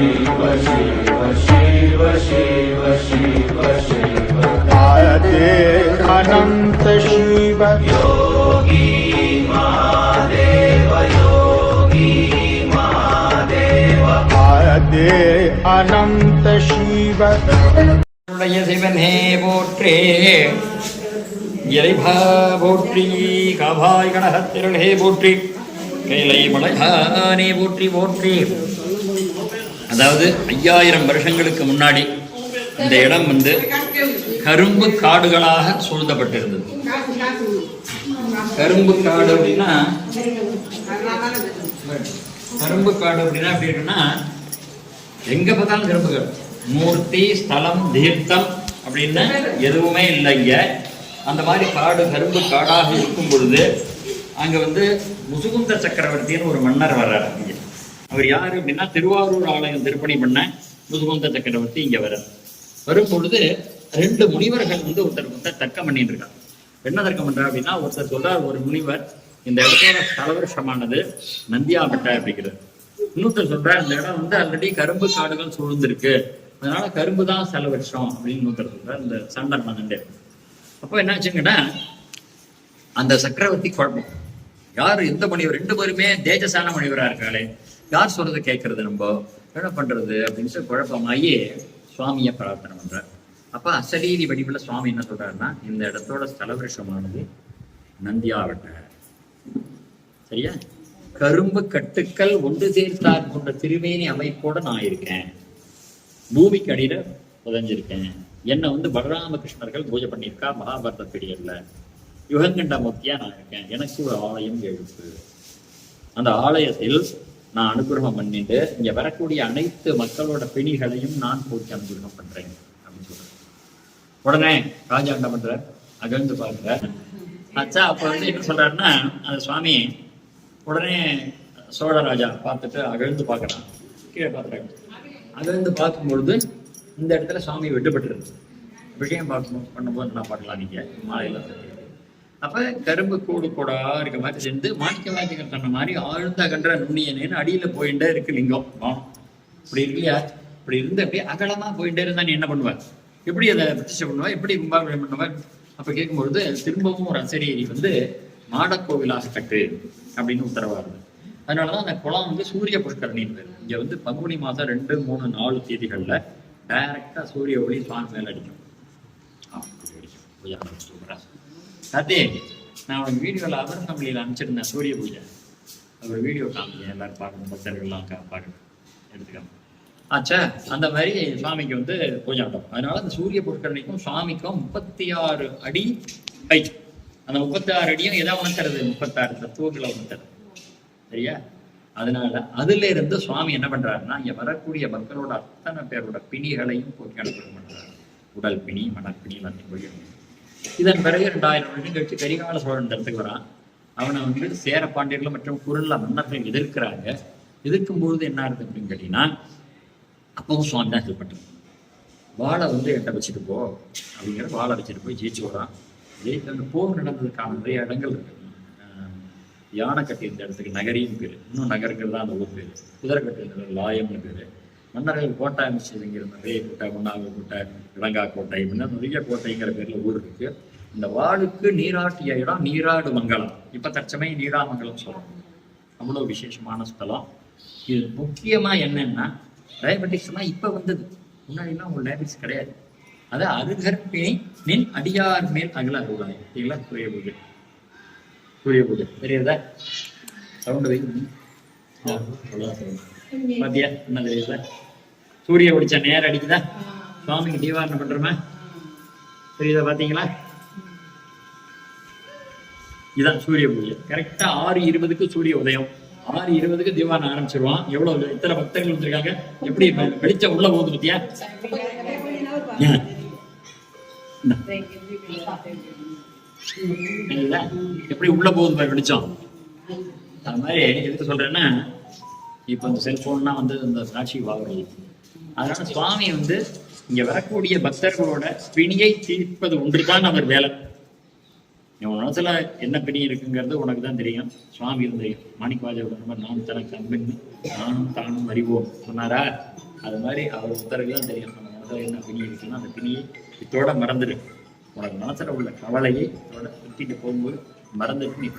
शिव शिव शिव शिव शिव शिव आयते अनन्त शिव योगी महादेव योगी महादेव आयते अनन्त शिव உடைய சிவனே போற்றே இறைபா போற்றி காபாய் கனகத்திரளே போற்றி கைலை மலையானே போற்றி போற்றி அதாவது ஐயாயிரம் வருஷங்களுக்கு முன்னாடி இந்த இடம் வந்து கரும்பு காடுகளாக சூழ்ந்தப்பட்டிருந்தது. கரும்பு காடு அப்படின்னா கரும்பு காடு அப்படின்னா எப்படி இருக்குன்னா எங்க பார்த்தாலும் கரும்புகள் மூர்த்தி ஸ்தலம் தீர்த்தம் அப்படின்னு எதுவுமே இல்லை இங்க. அந்த மாதிரி காடு கரும்பு காடாக இருக்கும் பொழுது அங்க வந்து முசுகுந்த சக்கரவர்த்தின்னு ஒரு மன்னர் வர்றார் இங்க அவர் யாரு? அப்படின்னா திருவாரூர் ஆலயம் திருப்பணி பண்ண முதுகுந்த சக்கரவர்த்தி இங்க வர்றார். வரும் பொழுது ரெண்டு முனிவர்கள் வந்து ஒருத்தர் ஒருத்தர் தர்க்கம் பண்ணிட்டு இருக்காங்க. என்ன தர்க்கம் பண்றா அப்படின்னா ஒருத்தர் சொல்றார் ஒரு முனிவர் இந்த இடத்தோட தலவருஷமானது நந்தியாபட்டை அப்படிங்கிறது இன்னொருத்தர் சொல்ற இந்த இடம் வந்து ஆல்ரெடி கரும்பு காடுகள் சூழ்ந்திருக்கு. அதனால கரும்பு தான் செல வருஷம் அப்படின்னு இன்னொருத்தர் சொல்ற இந்த சண்டை மகண்டே அப்போ என்னாச்சுங்கன்னா அந்த சக்கரவர்த்தி குழப்பம் யாரு? எந்த முனிவர் ரெண்டு பேருமே தேஜசான முனிவரா இருக்காளே. யார் சொல்றதை கேட்கறது நம்ம? என்ன பண்றது? சொல்லிட்டு குழப்பமாயே சுவாமியை பிரார்த்தனை பண்றார். அப்ப அசலீதி வடிவில் சுவாமி என்ன சொல்றாருன்னா இந்த இடத்தோட ஸ்தலவிருஷமானது நந்தியாவட்ட. சரியா? கரும்பு கட்டுக்கள் ஒன்று சேர்த்தார் கொண்ட திருமேனி அமைப்போட நான் இருக்கேன். பூமிக்கு அடியில புதஞ்சிருக்கேன். என்னை வந்து பலராமகிருஷ்ணர்கள் பூஜை பண்ணியிருக்கா மகாபாரத பீரியட்ல. யுகங்கண்ட மூர்த்தியா நான் இருக்கேன். எனக்கு ஒரு ஆலயம் எழுப்பு. அந்த ஆலயத்தில் நான் அனுகிரகம் பண்ணிட்டு இங்க வரக்கூடிய அனைத்து மக்களோட பிணிகளையும் நான் போக்கி அனுகிரகம் பண்றேன் அப்படின்னு சொல்றேன் உடனே ராஜா என்ன பண்ற அகழ்ந்து பார்க்கிறார். அச்சா அப்ப வந்து என்ன சொல்றாருன்னா அந்த சுவாமி உடனே சோழராஜா பார்த்துட்டு அகழ்ந்து பார்க்கறான். கீழே பார்க்குறாங்க அகழ்ந்து பார்க்கும்பொழுது இந்த இடத்துல சுவாமி வெட்டுப்பட்டிருக்கு விஷயம் பார்க்கும் பண்ணும்போது என்ன பண்ணலாம் நீங்க மாலையில அப்ப கரும்பு கூடு கூடா இருக்க மாதிரி சேர்ந்து மாணிக்க வாக்கியங்கள் சொன்ன மாதிரி ஆழ்ந்த கன்ற நுண்ணியனேன்னு அடியில போயிட்டே இருக்கு லிங்கம். இப்படி இருக்கு இல்லையா? இப்படி இருந்து அப்படியே அகலமா போயிட்டே இருந்தா நீ என்ன பண்ணுவ? எப்படி அதை பிரதிஷ்டை பண்ணுவ? எப்படி கும்பாபிஷேகம் பண்ணுவ? அப்ப கேட்கும்பொழுது திரும்பவும் ஒரு அசரீரி வந்து மாடக்கோவிலாக கட்டு அப்படின்னு உத்தரவாருது அதனாலதான் அந்த குளம் வந்து சூரிய புஷ்கரணின்னு பேர். இங்க வந்து பங்குனி மாசம் ரெண்டு மூணு நாலு தேதிகள்ல டைரக்டா சூரிய ஒளி சுவாமி மேல அடிக்கும். ஆ, அப்படி அடிக்கும். அதே நான் உனக்கு வீடியோவில் அவர் கம்பளியில் அனுப்பிச்சிருந்தேன் சூரிய பூஜை. அது ஒரு வீடியோ காமிங்க எல்லாரும் பார்க்கணும் பக்தர்கள்லாம் கா- பார்க்கணும் எடுத்துக்காம. ஆச்சா அந்த மாதிரி சுவாமிக்கு வந்து பூஜை ஆட்டம் அதனால அந்த சூரிய புஷ்கரணிக்கும் சுவாமிக்கும் முப்பத்தி ஆறு அடி ஹைட் அந்த முப்பத்தி ஆறு அடியும் எதா உணர்த்துறது? முப்பத்தாறு தத்துவங்களை உணர்த்துறது. சரியா? அதனால அதுல இருந்து சுவாமி என்ன பண்றாருன்னா இங்க வரக்கூடிய மக்களோட அத்தனை பேரோட பிணிகளையும் போக்கி அனுப்பி பண்றாரு உடல் பிணி மனப்பிணி எல்லாத்தையும் போய் இதன் பிறகு ரெண்டாயிரம் வருடம் கழிச்சு கரிகால சோழன் இடத்துக்கு வரான். அவனை வந்து சேர பாண்டியர்கள் மற்றும் குரல்ல மன்னர்கள் எதிர்க்கிறாங்க. எதிர்க்கும் பொழுது என்ன ஆகுது அப்படின்னு கேட்டீங்கன்னா அப்பவும் சுவாமி தான் ஹெல்ப் வாழை வந்து என்கிட்ட வச்சுட்டு போ அப்படிங்கிற வாழை வச்சுட்டு போய் ஜெயிச்சு வரான் ஜெயிச்சு அந்த போர் நடந்ததுக்கான நிறைய இடங்கள் இருக்கு. யானை கட்டி இருந்த இடத்துக்கு நகரியும் பேர். இன்னும் நகருங்கிறது தான் அந்த ஊர் பேர். குதிரை கட்டி லாயம்னு பேரு. மன்னர்கள் கோட்டை அமைச்சது நிறைய கோட்டை முன்னாக கோட்டை இளங்கா கோட்டை இப்படின்னா நிறைய கோட்டைங்கிற பேர்ல ஊர் இருக்கு. இந்த வாளுக்கு நீராட்டிய இடம் நீராடு மங்கலம். இப்ப தற்சமயம் நீராமங்கலம் சொல்றோம். அவ்வளவு விசேஷமான ஸ்தலம். இது முக்கியமா என்னன்னா டயபெட்டிக்ஸ்னா இப்ப வந்தது. முன்னாடிலாம் உங்களுக்கு டயபெட்டிக்ஸ் கிடையாது. அது அருகற்பிணி நின் அடியார் மேல் அகல அருளாய். சரிங்களா சூரிய பூஜை சூரிய பூஜை தெரியுதா சவுண்ட் வை பாத்தியா? என்ன தெரியல சூரிய ஒளிச்ச நேரம் அடிக்குதா? சுவாமிக்கு தீபாரணம் பண்றோமா? புரியுதா பாத்தீங்களா? இதான் சூரிய பூஜை. கரெக்டா ஆறு இருபதுக்கு சூரிய உதயம். ஆறு இருபதுக்கு தீபாரணம் ஆரம்பிச்சிருவான். எவ்வளவு எத்தனை பக்தர்கள் வந்திருக்காங்க? எப்படி வெளிச்சம் உள்ள போகுது பத்தியா? எப்படி உள்ள போகுது பாரு வெளிச்சம்? அது மாதிரி எதுக்கு சொல்றேன்னா இப்ப இந்த செல்போன்னா வந்து இந்த சாட்சி வாங்குறது. அதனால சுவாமி வந்து இங்க வரக்கூடிய பக்தர்களோட பிணியை தீர்ப்பது ஒன்றுதான் அவர் வேலை. உன் மனசுல என்ன பிணி இருக்குங்கிறது உனக்கு தான் தெரியும். சுவாமி தெரியும் மாணிக்கவாஜர் நான் தனக்கு அன்பின் நானும் தானும் அறிவோம் சொன்னாரா? அது மாதிரி அவர் உத்தரவு தான் தெரியும். நம்ம மனசுல என்ன பிணி இருக்குன்னா அந்த பிணியை இதோட மறந்துடு உனக்கு மனசுல உள்ள கவலையை இதோட சுத்திட்டு போகும்போது மறந்துட்டு நீ.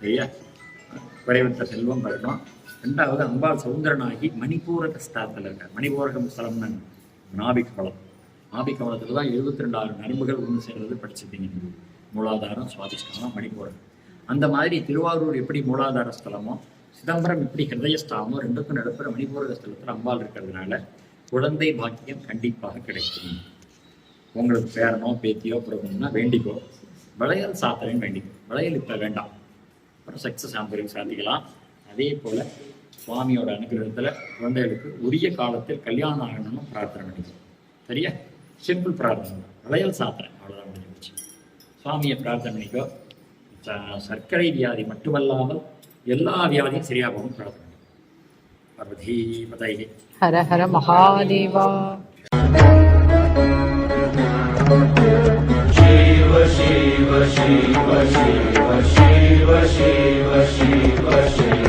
சரியா? குறைவற்ற செல்வம் வரணும் ரெண்டாவது அம்பாள் சௌந்தரனாகி மணிப்பூரக ஸ்தானத்தில் இருக்கார். மணிபூரகம் ஸ்தலம்னு நாபிக் பலம் நாபிக் பலத்தில் தான் எழுபத்தி ரெண்டாயிரம் நரம்புகள் ஒன்று சேர்றது படிச்சிருப்பீங்க மூலாதாரம் சுவாதிஷ்டானம் மணிபூரகம் அந்த மாதிரி திருவாரூர் எப்படி மூலாதார ஸ்தலமோ சிதம்பரம் எப்படி ஹிருதயஸ்தானமோ ரெண்டுக்கும் நடப்புற மணிபூரக ஸ்தலத்தில் அம்பாள் இருக்கிறதுனால குழந்தை பாக்கியம் கண்டிப்பாக கிடைக்கும். உங்களுக்கு பேரனோ பேத்தியோ பிறகுன்னா வேண்டிக்கோ. வளையல் சாத்திரன்னு வேண்டிக்கோ. வளையல் இப்போ வேண்டாம். அப்புறம் சக்ஸஸ் ஆம்பரியம் சாதிக்கலாம் அதே போல் சுவாமியோட அனுகிரகத்தில் குழந்தைகளுக்கு உரிய காலத்தில் கல்யாணம் ஆகணும்னு பிரார்த்தனை பண்ணிக்கோ சரியா சிம்பிள் பிரார்த்தனை வளையல் சாத்திரம் அவ்வளோதான் முடிஞ்சு போச்சு சுவாமியை பிரார்த்தனை பண்ணிக்கோ ச- சர்க்கரை வியாதி மட்டுமல்லாமல் எல்லா வியாதியும் சரியாக போகணும் பிரார்த்தனை பண்ணிக்கோ. பார்வதி பதை ஹர ஹர மகாதேவா शिव शिव शिव शिव शिव शिव शिव शिव आयते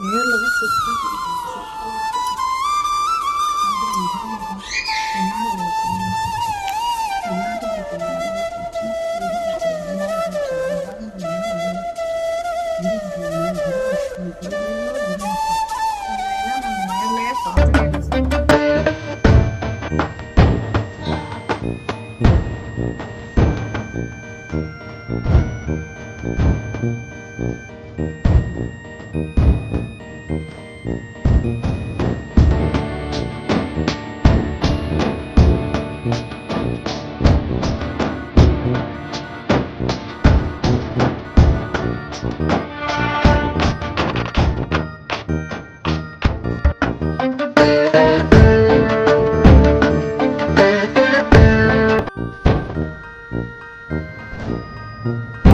Mm-hmm. kasih